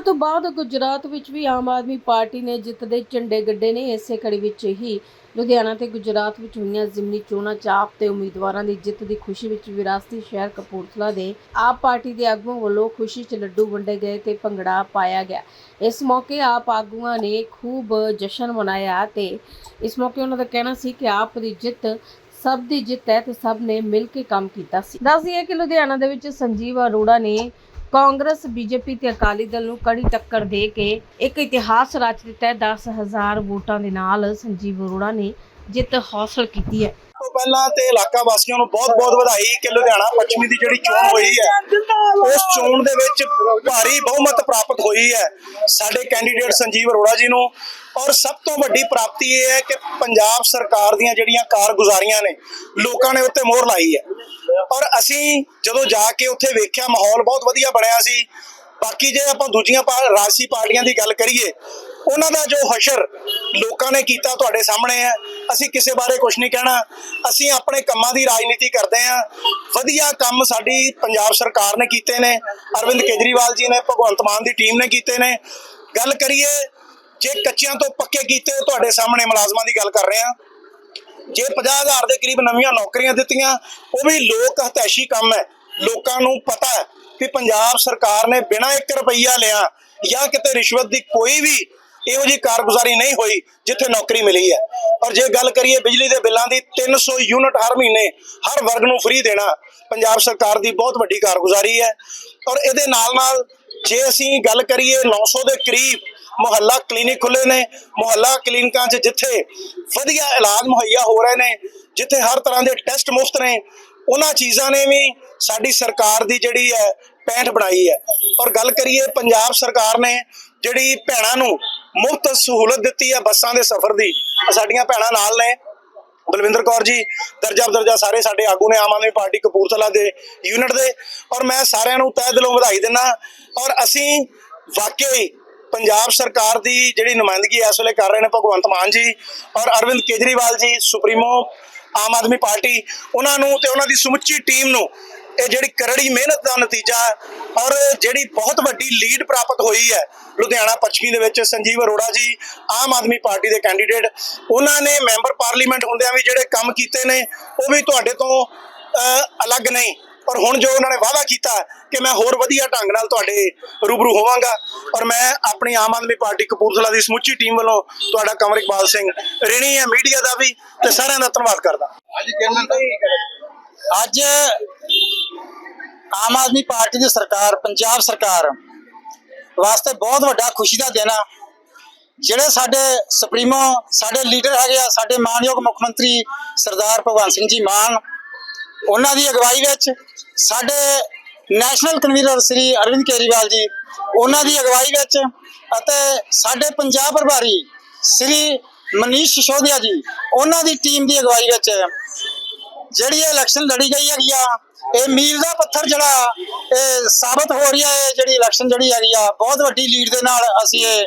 ਤੋਂ ਬਾਅਦ ਗੁਜਰਾਤ ਵਿੱਚ ਵੀ ਆਮ ਆਦਮੀ ਪਾਰਟੀ ਨੇ ਜਿੱਤ ਦੇ ਝੰਡੇ ਗੱਡੇ ਨੇ ਇਸੇ ਕੜੀ ਵਿੱਚ ਹੀ। ਲੁਧਿਆਣਾ ਤੇ ਗੁਜਰਾਤ ਵਿੱਚ ਹੋਈਆਂ ਜ਼ਿਮਨੀ ਚੋਣਾਂ 'ਚ ਆਪ ਤੇ ਉਮੀਦਵਾਰਾਂ ਦੀ ਜਿੱਤ ਦੀ ਖੁਸ਼ੀ ਵਿੱਚ ਵਿਰਾਸਤੀ ਸ਼ਹਿਰ ਕਪੂਰਥਲਾ ਦੇ ਆਪ ਪਾਰਟੀ ਦੇ ਆਗੂਆਂ ਵੱਲੋਂ ਖੁਸ਼ੀ 'ਚ ਲੱਡੂ ਵੰਡੇ ਗਏ ਤੇ ਭੰਗੜਾ ਪਾਇਆ ਗਿਆ। ਇਸ ਮੌਕੇ ਆਪ ਆਗੂਆਂ ਨੇ ਖੂਬ ਜਸ਼ਨ ਮਨਾਇਆ ਤੇ ਇਸ ਮੌਕੇ ਉਹਨਾਂ ਦਾ ਕਹਿਣਾ ਸੀ ਕਿ ਆਪ ਦੀ ਜਿੱਤ ਸਭ ਦੀ ਜਿੱਤ ਹੈ ਤੇ ਸਭ ਨੇ ਮਿਲ ਕੇ ਕੰਮ ਕੀਤਾ ਸੀ। ਦੱਸ ਦਈਏ ਕਿ ਲੁਧਿਆਣਾ ਦੇ ਵਿੱਚ ਸੰਜੀਵ ਅਰੋੜਾ ਨੇ ਕਾਂਗਰਸ, ਬੀਜੇਪੀ ਤੇ ਅਕਾਲੀ ਦਲ ਨੂੰ ਕੜੀ ਟੱਕਰ ਦੇ ਕੇ ਇੱਕ ਇਤਿਹਾਸ ਰਚ ਦਿੱਤਾ ਹੈ 10000 ਵੋਟਾਂ ਦੇ ਨਾਲ ਸੰਜੀਵ ਅਰੋੜਾ ਨੇ ਜਿੱਤ ਹਾਸਲ ਕੀਤੀ ਹੈ। ਤੋਂ ਪਹਿਲਾਂ ਤੇ ਇਲਾਕਾ ਵਾਸੀਆਂ ਨੂੰ ਬਹੁਤ-ਬਹੁਤ ਵਧਾਈ ਕਿ ਲੁਧਿਆਣਾ ਪੱਛਮੀ ਦੀ ਜਿਹੜੀ ਚੋਣ ਹੋਈ ਹੈ, ਉਸ ਚੋਣ ਦੇ ਵਿੱਚ ਭਾਰੀ ਬਹੁਮਤ ਪ੍ਰਾਪਤ ਹੋਈ ਹੈ ਸਾਡੇ ਕੈਂਡੀਡੇਟ ਸੰਜੀਵ ਅਰੋੜਾ ਜੀ ਨੂੰ। ਔਰ ਸਭ ਤੋਂ ਵੱਡੀ ਪ੍ਰਾਪਤੀ ਇਹ ਹੈ ਕਿ ਪੰਜਾਬ ਸਰਕਾਰ ਦੀਆਂ ਜਿਹੜੀਆਂ ਕਾਰਗੁਜ਼ਾਰੀਆਂ ਨੇ, ਲੋਕਾਂ ਨੇ ਉੱਤੇ ਮੋਹਰ ਲਾਈ ਹੈ। ਔਰ ਅਸੀਂ ਜਦੋਂ ਜਾ ਕੇ ਉੱਥੇ ਵੇਖਿਆ, ਮਾਹੌਲ ਬਹੁਤ ਵਧੀਆ ਬਣਿਆ ਸੀ। ਬਾਕੀ ਜੇ ਆਪਾਂ ਦੂਜੀਆਂ ਪਾ- ਰਾਜਸੀ ਪਾਰਟੀਆਂ ਦੀ ਗੱਲ ਕਰੀਏ, ਉਹਨਾਂ ਦਾ ਜੋ ਹਸ਼ਰ ਲੋਕਾਂ ਨੇ ਕੀਤਾ ਤੁਹਾਡੇ ਸਾਹਮਣੇ ਹੈ, ਅਸੀਂ ਕਿਸੇ ਬਾਰੇ ਕੁਝ ਨਹੀਂ ਕਹਿਣਾ। ਅਸੀਂ ਆਪਣੇ ਕੰਮਾਂ ਦੀ ਰਾਜਨੀਤੀ ਕਰਦੇ ਹਾਂ। ਵਧੀਆ ਕੰਮ ਸਾਡੀ ਪੰਜਾਬ ਸਰਕਾਰ ਨੇ ਕੀਤੇ ਨੇ, ਅਰਵਿੰਦ ਕੇਜਰੀਵਾਲ ਜੀ ਨੇ, ਭਗਵੰਤ ਮਾਨ ਦੀ ਟੀਮ ਨੇ ਕੀਤੇ ਨੇ। ਗੱਲ ਕਰੀਏ, ਜੇ ਕੱਚਿਆਂ ਤੋਂ ਪੱਕੇ ਕੀਤੇ ਤੁਹਾਡੇ ਸਾਹਮਣੇ ਮੁਲਾਜ਼ਮਾਂ ਦੀ ਗੱਲ ਕਰ ਰਹੇ ਹਾਂ। ਜੇ 50000 ਦੇ ਕਰੀਬ ਨਵੀਆਂ ਨੌਕਰੀਆਂ ਦਿੱਤੀਆਂ, ਉਹ ਵੀ ਲੋਕ ਹਤੈਸ਼ੀ ਕੰਮ ਹੈ। ਲੋਕਾਂ ਨੂੰ ਪਤਾ ਹੈ ਕਿ ਪੰਜਾਬ ਸਰਕਾਰ ਨੇ ਬਿਨਾਂ 1 ਰੁਪਈਆ ਲਿਆ ਜਾਂ ਕਿਤੇ ਰਿਸ਼ਵਤ ਦੀ ਕੋਈ ਵੀ ਇਹੋ ਜੀ ਕਾਰਗੁਜ਼ਾਰੀ ਨਹੀਂ ਹੋਈ ਜਿੱਥੇ ਨੌਕਰੀ ਮਿਲੀ ਹੈ। ਔਰ ਜੇ ਗੱਲ ਕਰੀਏ ਬਿਜਲੀ ਦੇ ਬਿੱਲਾਂ ਦੀ 300 ਯੂਨਿਟ ਹਰ ਮਹੀਨੇ ਹਰ ਵਰਗ ਨੂੰ ਫ੍ਰੀ ਦੇਣਾ ਪੰਜਾਬ ਸਰਕਾਰ ਦੀ ਬਹੁਤ ਵੱਡੀ ਕਾਰਗੁਜ਼ਾਰੀ ਹੈ। ਔਰ ਇਹਦੇ ਨਾਲ ਨਾਲ ਜੇ ਅਸੀਂ ਗੱਲ ਕਰੀਏ 900 ਦੇ ਕਰੀਬ ਮੁਹੱਲਾ ਕਲੀਨਿਕ ਖੁੱਲੇ ਨੇ, ਮੁਹੱਲਾ ਕਲੀਨਿਕਾਂ 'ਚ ਜਿੱਥੇ ਵਧੀਆ ਇਲਾਜ ਮੁਹੱਈਆ ਹੋ ਰਹੇ ਨੇ, ਜਿੱਥੇ ਹਰ ਤਰ੍ਹਾਂ ਦੇ ਟੈਸਟ ਮੁਫਤ ਨੇ, ਉਹਨਾਂ ਚੀਜ਼ਾਂ ਨੇ ਵੀ ਸਾਡੀ ਸਰਕਾਰ ਦੀ ਜਿਹੜੀ ਹੈ ਪੈਂਠ ਬਣਾਈ ਹੈ। ਔਰ ਗੱਲ ਕਰੀਏ ਪੰਜਾਬ ਸਰਕਾਰ ਨੇ ਜਿਹੜੀ ਭੈਣਾਂ ਨੂੰ ਮੁਫਤ ਸਹੂਲਤ ਦਿੱਤੀ ਹੈ ਬੱਸਾਂ ਦੇ ਸਫ਼ਰ ਦੀ ਸਾਡੀਆਂ ਭੈਣਾਂ ਨਾਲ ਨੇ। ਬਲਵਿੰਦਰ ਕੌਰ ਜੀ, ਦਰਜਾ ਦਰਜਾ ਸਾਰੇ ਸਾਡੇ ਆਗੂ ਨੇ ਆਮ ਆਦਮੀ ਪਾਰਟੀ ਕਪੂਰਥਲਾ ਦੇ ਯੂਨਿਟ ਦੇ। ਔਰ ਮੈਂ ਸਾਰਿਆਂ ਨੂੰ ਤਹਿ ਦਿਲੋਂ ਵਧਾਈ ਦਿੰਦਾ ਔਰ ਅਸੀਂ ਵਾਕਈ ਪੰਜਾਬ ਸਰਕਾਰ ਦੀ ਜਿਹੜੀ ਨੁਮਾਇੰਦਗੀ ਇਸ ਵੇਲੇ ਕਰ ਰਹੇ ਨੇ ਭਗਵੰਤ ਮਾਨ ਜੀ ਔਰ ਅਰਵਿੰਦ ਕੇਜਰੀਵਾਲ ਜੀ, ਸੁਪਰੀਮੋ ਆਮ ਆਦਮੀ ਪਾਰਟੀ, ਉਹਨਾਂ ਨੂੰ ਤੇ ਉਹਨਾਂ ਦੀ ਸਮੁੱਚੀ ਟੀਮ ਨੂੰ ਇਹ ਜਿਹੜੀ ਕਰੜੀ ਮਿਹਨਤ ਦਾ ਨਤੀਜਾ ਔਰ ਜਿਹੜੀ ਬਹੁਤ ਵੱਡੀ ਲੀਡ ਪ੍ਰਾਪਤ ਹੋਈ ਹੈ ਲੁਧਿਆਣਾ ਪੱਛਮੀ ਦੇ ਵਿੱਚ ਸੰਜੀਵ ਅਰੋੜਾ ਜੀ, ਆਮ ਆਦਮੀ ਪਾਰਟੀ ਦੇ ਕੈਂਡੀਡੇਟ, ਉਹਨਾਂ ਨੇ ਮੈਂਬਰ ਪਾਰਲੀਮੈਂਟ ਹੁੰਦਿਆਂ ਵੀ ਜਿਹੜੇ ਕੰਮ ਕੀਤੇ ਨੇ, ਉਹ ਵੀ ਤੁਹਾਡੇ ਤੋਂ ਅਲੱਗ ਨਹੀਂ। ਪਰ ਹੁਣ ਜੋ ਉਹਨਾਂ ਨੇ ਵਾਅਦਾ ਕੀਤਾ ਕਿ ਮੈਂ ਹੋਰ ਵਧੀਆ ਢੰਗ ਨਾਲ ਤੁਹਾਡੇ ਰੂਬਰੂ ਹੋਵਾਂਗਾ ਔਰ ਮੈਂ ਆਪਣੀ ਆਮ ਆਦਮੀ ਪਾਰਟੀ ਕਪੂਰਥਲਾ ਦੀ ਸਮੁੱਚੀ ਟੀਮ ਵੱਲੋਂ ਤੁਹਾਡਾ ਕਮਰ ਇਕਬਾਲ ਸਿੰਘ ਰੇਣੀ ਹੈ ਮੀਡੀਆ ਦਾ ਵੀ ਤੇ ਸਾਰਿਆਂ ਦਾ ਧੰਨਵਾਦ ਕਰਦਾ। ਅੱਜ ਕਿਰਨ ਅੱਜ ਆਮ ਆਦਮੀ ਪਾਰਟੀ ਦੀ ਸਰਕਾਰ ਪੰਜਾਬ ਸਰਕਾਰ ਵਾਸਤੇ ਬਹੁਤ ਵੱਡਾ ਖੁਸ਼ੀ ਦਾ ਦਿਨ ਆ। ਜਿਹੜੇ ਸਾਡੇ ਸੁਪਰੀਮੋ ਸਾਡੇ ਲੀਡਰ ਹੈਗੇ ਆ ਸਾਡੇ ਮਾਨਯੋਗ ਮੁੱਖ ਮੰਤਰੀ ਸਰਦਾਰ ਭਗਵੰਤ ਸਿੰਘ ਜੀ ਮਾਨ ਉਹਨਾਂ ਦੀ ਅਗਵਾਈ ਵਿੱਚ ਸਾਡੇ ਨੈਸ਼ਨਲ ਕਨਵੀਨਰ ਸ੍ਰੀ ਅਰਵਿੰਦ ਕੇਜਰੀਵਾਲ ਜੀ, ਉਹਨਾਂ ਦੀ ਅਗਵਾਈ ਵਿੱਚ ਅਤੇ ਸਾਡੇ ਪੰਜਾਬ ਪ੍ਰਭਾਰੀ ਸ੍ਰੀ ਮਨੀਸ਼ ਸਿਸੋਦੀਆ ਜੀ, ਉਹਨਾਂ ਦੀ ਟੀਮ ਦੀ ਅਗਵਾਈ ਵਿੱਚ ਜਿਹੜੀ ਇਹ ਇਲੈਕਸ਼ਨ ਲੜੀ ਗਈ ਹੈਗੀ ਆ, ਇਹ ਮੀਲ ਦਾ ਪੱਥਰ ਜਿਹੜਾ ਇਹ ਸਾਬਤ ਹੋ ਰਹੀ ਹੈ ਇਹ ਜਿਹੜੀ ਇਲੈਕਸ਼ਨ ਜਿਹੜੀ ਹੈਗੀ ਆ, ਬਹੁਤ ਵੱਡੀ ਲੀਡ ਦੇ ਨਾਲ ਅਸੀਂ ਇਹ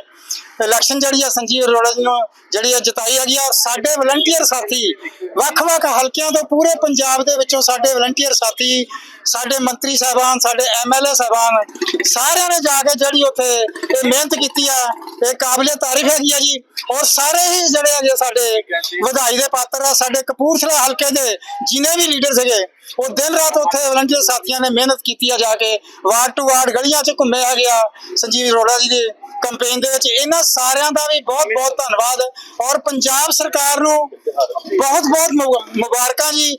ਇਲੈਕਸ਼ਨ ਜਿਹੜੀ ਆ ਸੰਜੀਵ ਅਰੋੜਾ ਜੀ ਨੂੰ ਜਿਹੜੀ ਆ ਜਿਤਾਈ ਹੈਗੀ ਆ ਸਾਡੇ ਵਲੰਟੀਅਰ ਸਾਥੀ, ਵੱਖ-ਵੱਖ ਹਲਕਿਆਂ ਤੋਂ ਪੂਰੇ ਪੰਜਾਬ ਦੇ ਵਿੱਚੋਂ ਸਾਡੇ ਵਲੰਟੀਅਰ ਸਾਥੀ, ਸਾਡੇ ਮੰਤਰੀ ਸਾਹਿਬਾਨ, ਸਾਡੇ ਐਮਐਲਏ ਸਾਹਿਬਾਨ, ਸਾਰਿਆਂ ਨੇ ਜਾ ਕੇ ਜਿਹੜੀ ਉੱਥੇ ਇਹ ਮਿਹਨਤ ਕੀਤੀ ਆ, ਇਹ ਕਾਬਲੇ ਤਾਰੀਫ ਹੈਗੀ ਆ ਜੀ। ਔਰ ਸਾਰੇ ਹੀ ਜਿਹੜੇ ਹੈਗੇ ਸਾਡੇ ਵਧਾਈ ਦੇ ਪਾਤਰ ਆ, ਸਾਡੇ ਕਪੂਰਥਲਾ ਹਲਕੇ ਦੇ ਜਿਨੇ ਵੀ ਲੀਡਰ ਸੀਗੇ, ਉਹ ਦਿਨ ਰਾਤ ਉੱਥੇ ਵਲੰਟੀਅਰ ਸਾਥੀਆਂ ਨੇ ਮਿਹਨਤ ਕੀਤੀ ਆ ਜਾ ਕੇ, ਵਾਰਡ ਟੂ ਵਾਰਡ ਗਲੀਆਂ 'ਚ ਘੁੰਮਿਆ ਹੈਗੇ ਆ ਸੰਜੀਵ ਅਰੋੜਾ ਜੀ ਦੇ ਕੰਪੇਨ ਦੇ ਵਿੱਚ। ਇਹਨਾਂ ਸਾਰਿਆਂ ਦਾ ਵੀ ਬਹੁਤ ਬਹੁਤ ਧੰਨਵਾਦ। ਔਰ ਪੰਜਾਬ ਸਰਕਾਰ ਨੂੰ ਬਹੁਤ ਬਹੁਤ ਮੁਬਾਰਕਾਂ ਜੀ।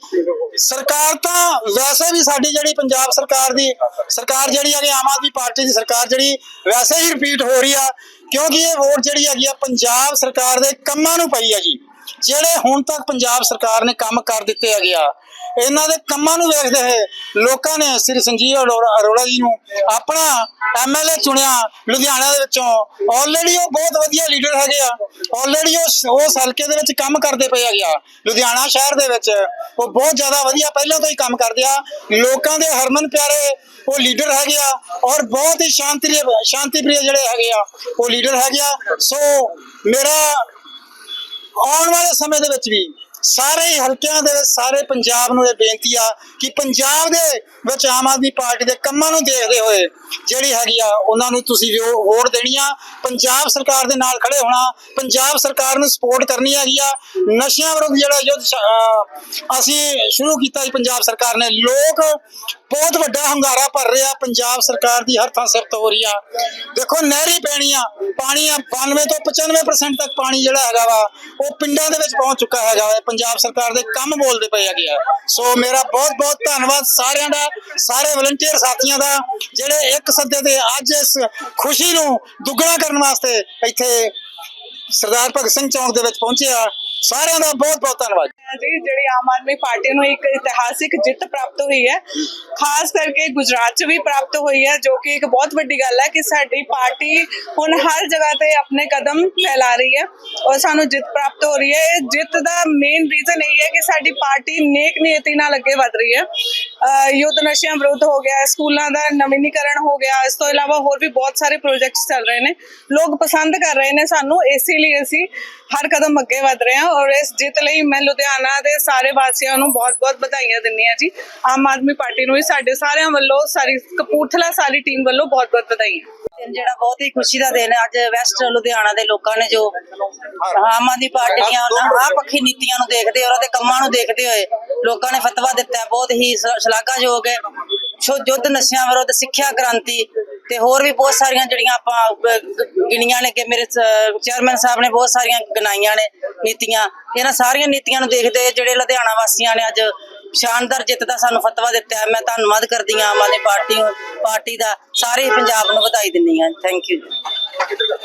ਸਰਕਾਰ ਤਾਂ ਵੈਸੇ ਵੀ ਸਾਡੀ ਜਿਹੜੀ ਪੰਜਾਬ ਸਰਕਾਰ ਦੀ, ਸਰਕਾਰ ਜਿਹੜੀ ਹੈਗੀ, ਆਮ ਆਦਮੀ ਪਾਰਟੀ ਦੀ ਸਰਕਾਰ ਜਿਹੜੀ, ਵੈਸੇ ਹੀ ਰਿਪੀਟ ਹੋ ਰਹੀ ਆ। ਕਿਉਂਕਿ ਇਹ ਵੋਟ ਜਿਹੜੀ ਹੈਗੀ ਆ, ਪੰਜਾਬ ਸਰਕਾਰ ਦੇ ਕੰਮਾਂ ਨੂੰ ਪਈ ਆ ਜੀ। ਜਿਹੜੇ ਹੁਣ ਤੱਕ ਪੰਜਾਬ ਸਰਕਾਰ ਨੇ ਕੰਮ ਕਰ ਦਿੱਤੇ ਹੈਗੇ ਆ, ਇਹਨਾਂ ਦੇ ਕੰਮਾਂ ਨੂੰ ਵੇਖਦੇ ਹੋਏ ਲੋਕਾਂ ਨੇ ਸ੍ਰੀ ਸੰਜੀਵ ਅਰੋੜਾ ਜੀ ਨੂੰ ਆਪਣਾ ਐਮਐਲਏ ਚੁਣਿਆ ਲੁਧਿਆਣਾ ਦੇ ਵਿੱਚੋਂ। ਆਲਰੇਡੀ ਉਹ ਬਹੁਤ ਵਧੀਆ ਲੀਡਰ ਹੈਗੇ ਆ। ਆਲਰੇਡੀ ਉਹ ਉਸ ਹਲਕੇ ਦੇ ਵਿੱਚ ਕੰਮ ਕਰਦੇ ਪਏ ਹੈਗੇ ਆ। ਲੁਧਿਆਣਾ ਸ਼ਹਿਰ ਦੇ ਵਿੱਚ ਉਹ ਬਹੁਤ ਜ਼ਿਆਦਾ ਵਧੀਆ ਪਹਿਲਾਂ ਤੋਂ ਹੀ ਕੰਮ ਕਰਦੇ ਆ। ਲੋਕਾਂ ਦੇ ਹਰਮਨ ਪਿਆਰੇ ਉਹ ਲੀਡਰ ਹੈਗੇ ਆ ਔਰ ਬਹੁਤ ਹੀ ਸ਼ਾਂਤੀ ਸ਼ਾਂਤੀ ਪ੍ਰਿय ਜਿਹੜੇ ਹੈਗੇ ਆ, ਉਹ ਲੀਡਰ ਹੈਗੇ ਆ। ਸੋ ਮੇਰਾ ਆਉਣ ਵਾਲੇ ਸਮੇਂ ਦੇ ਵਿੱਚ ਵੀ ਸਾਰੇ ਹਲਕਿਆਂ ਦੇ, ਸਾਰੇ ਪੰਜਾਬ ਨੂੰ ਇਹ ਬੇਨਤੀ ਆ ਕਿ ਪੰਜਾਬ ਦੇ ਵਿੱਚ ਆਮ ਆਦਮੀ ਪਾਰਟੀ ਦੇ ਕੰਮਾਂ ਨੂੰ ਦੇਖਦੇ ਹੋਏ ਜਿਹੜੀ ਹੈਗੀ ਆ, ਉਹਨਾਂ ਨੂੰ ਤੁਸੀਂ ਜੋ ਵੋਟ ਦੇਣੀ ਆ। ਪੰਜਾਬ ਸਰਕਾਰ ਦੇ ਨਾਲ ਖੜੇ ਹੋਣਾ, ਪੰਜਾਬ ਸਰਕਾਰ ਨੂੰ ਸਪੋਰਟ ਕਰਨੀ ਹੈਗੀ ਆ। ਨਸ਼ਿਆਂ ਵਿਰੁੱਧ ਜਿਹੜਾ ਯੁੱਧ ਅਸੀਂ ਸ਼ੁਰੂ ਕੀਤਾ ਸੀ ਪੰਜਾਬ ਸਰਕਾਰ ਨੇ। ਲੋਕ ਬਹੁਤ ਵੱਡਾ ਹੰਗਾਰਾ ਭਰ ਰਿਹਾ ਪੰਜਾਬ ਸਰਕਾਰ ਦੀ ਹਰ ਥਾਂ ਸਿਫਤ ਹੋ ਰਹੀ ਆ। ਦੇਖੋ, ਨਹਿਰੀ ਪੈਣੀਆਂ ਪਾਣੀ ਆ 92 ਤੋਂ 95% ਤੱਕ ਪਾਣੀ ਜਿਹੜਾ ਹੈਗਾ ਵਾ, ਉਹ ਪਿੰਡਾਂ ਦੇ ਵਿੱਚ ਪਹੁੰਚ ਚੁੱਕਾ ਹੈਗਾ ਵਾ। ਪੰਜਾਬ ਸਰਕਾਰ ਦੇ ਕੰਮ ਬੋਲਦੇ ਪਏ ਹੈਗੇ ਆ। ਸੋ ਮੇਰਾ ਬਹੁਤ ਬਹੁਤ ਧੰਨਵਾਦ ਸਾਰਿਆਂ ਦਾ, ਸਾਰੇ ਵਲੰਟੀਅਰ ਸਾਥੀਆਂ ਦਾ, ਜਿਹੜੇ ਇੱਕ ਸੱਦੇ ਤੇ ਅੱਜ ਇਸ ਖੁਸ਼ੀ ਨੂੰ ਦੁੱਗਣਾ ਕਰਨ ਵਾਸਤੇ ਇੱਥੇ ਸਰਦਾਰ ਭਗਤ ਸਿੰਘ ਚੌਂਕ ਦੇ ਵਿੱਚ ਪਹੁੰਚੇ ਆ। ਸਾਰਿਆਂ ਦਾ ਬਹੁਤ ਬਹੁਤ ਧੰਨਵਾਦ। ਜੀ, ਜਿਹੜੀ ਆਮ ਆਦਮੀ ਪਾਰਟੀ ਨੂੰ ਇੱਕ ਇਤਿਹਾਸਿਕ ਜਿੱਤ ਪ੍ਰਾਪਤ ਹੋਈ ਹੈ, ਖਾਸ ਕਰਕੇ ਗੁਜਰਾਤ 'ਚ ਵੀ ਪ੍ਰਾਪਤ ਹੋਈ ਹੈ, ਜੋ ਕਿ ਇੱਕ ਬਹੁਤ ਵੱਡੀ ਗੱਲ ਹੈ ਕਿ ਸਾਡੀ ਪਾਰਟੀ ਹੁਣ ਹਰ ਜਗ੍ਹਾ ਤੇ ਆਪਣੇ ਕਦਮ ਫੈਲਾ ਰਹੀ ਹੈ ਔਰ ਸਾਨੂੰ ਜਿੱਤ ਪ੍ਰਾਪਤ ਹੋ ਰਹੀ ਹੈ। ਜਿੱਤ ਦਾ ਮੇਨ ਰੀਜ਼ਨ ਇਹ ਹੈ ਕਿ ਸਾਡੀ ਪਾਰਟੀ ਨੇਕ ਨੀਤੀ ਨਾਲ ਅੱਗੇ ਵਧ ਰਹੀ ਹੈ। ਯੁੱਧ ਨਸ਼ਿਆਂ ਵਿਰੁੱਧ ਹੋ ਗਿਆ ਸਕੂਲਾਂ ਦਾ ਨਵੀਨੀਕਰਨ ਹੋ ਗਿਆ ਇਸ ਤੋਂ ਇਲਾਵਾ ਹੋਰ ਵੀ ਬਹੁਤ ਸਾਰੇ ਪ੍ਰੋਜੈਕਟਸ ਚੱਲ ਰਹੇ ਨੇ। ਲੋਕ ਪਸੰਦ ਕਰ ਰਹੇ ਨੇ ਸਾਨੂੰ ਇਸੇ ਲਈ ਅਸੀਂ ਹਰ ਕਦਮ ਅੱਗੇ ਵਧ ਰਹੇ ਹਾਂ ਔਰ ਇਸ ਜਿੱਤ ਲਈ ਮੈਂ ਲੁਧਿਆਣਾ ਦੇ ਸਾਰੇ ਵਾਸੀਆਂ ਨੂੰ ਬਹੁਤ-ਬਹੁਤ ਵਧਾਈਆਂ ਦਿੰਦੀ ਹਾਂ ਜੀ। ਆਮ ਆਦਮੀ ਪਾਰਟੀ ਨੂੰ ਵੀ ਸਾਡੇ ਸਾਰਿਆਂ ਵੱਲੋਂ ਸਾਰੀ ਕਪੂਰਥਲਾ ਸਾਰੀ ਟੀਮ ਵੱਲੋਂ ਬਹੁਤ-ਬਹੁਤ ਵਧਾਈਆਂ। ਦਿਨ ਜਿਹੜਾ ਬਹੁਤ ਹੀ ਖੁਸ਼ੀ ਦਾ ਦਿਨ ਹੈ। ਅੱਜ ਵੈਸਟ ਲੁਧਿਆਣਾ ਦੇ ਲੋਕਾਂ ਨੇ ਜੋ ਆਮ ਆਦਮੀ ਪਾਰਟੀ ਦੀਆਂ ਉਹਨਾਂ ਆਹ ਪੱਖੀ ਨੀਤੀਆਂ ਨੂੰ ਦੇਖਦੇ ਔਰ ਉਹਦੇ ਕੰਮਾਂ ਨੂੰ ਦੇਖਦੇ ਹੋਏ ਲੋਕਾਂ ਨੇ ਫਤਵਾ ਦਿੱਤਾ, ਬਹੁਤ ਹੀ ਸ਼ਲਾਘਾਯੋਗ ਹੈ। ਛੋ ਯੁੱਧ ਨਸ਼ਿਆਂ ਵਿਰੁੱਧ, ਸਿੱਖਿਆ ਕ੍ਰਾਂਤੀ ਤੇ ਹੋਰ ਵੀ ਬਹੁਤ ਸਾਰੀਆਂ ਜਿਹੜੀਆਂ ਆਪਾਂ ਗਿਣੀਆਂ ਨੇ ਕਿ ਮੇਰੇ ਚੇਅਰਮੈਨ ਸਾਹਿਬ ਨੇ ਬਹੁਤ ਸਾਰੀਆਂ ਗਿਣਾਈਆਂ ਨੇ ਨੀਤੀਆਂ। ਇਹਨਾਂ ਸਾਰੀਆਂ ਨੀਤੀਆਂ ਨੂੰ ਦੇਖਦੇ ਜਿਹੜੇ ਲੁਧਿਆਣਾ ਵਾਸੀਆਂ ਨੇ ਅੱਜ ਸ਼ਾਨਦਾਰ ਜਿੱਤ ਦਾ ਸਾਨੂੰ ਫਤਵਾ ਦਿੱਤਾ ਮੈਂ ਧੰਨਵਾਦ ਕਰਦੀ ਹਾਂ, ਆਮ ਆਦਮੀ ਪਾਰਟੀ ਨੂੰ, ਪਾਰਟੀ ਦਾ, ਸਾਰੇ ਹੀ ਪੰਜਾਬ ਨੂੰ ਵਧਾਈ ਦਿੰਦੀ ਹਾਂ। Thank you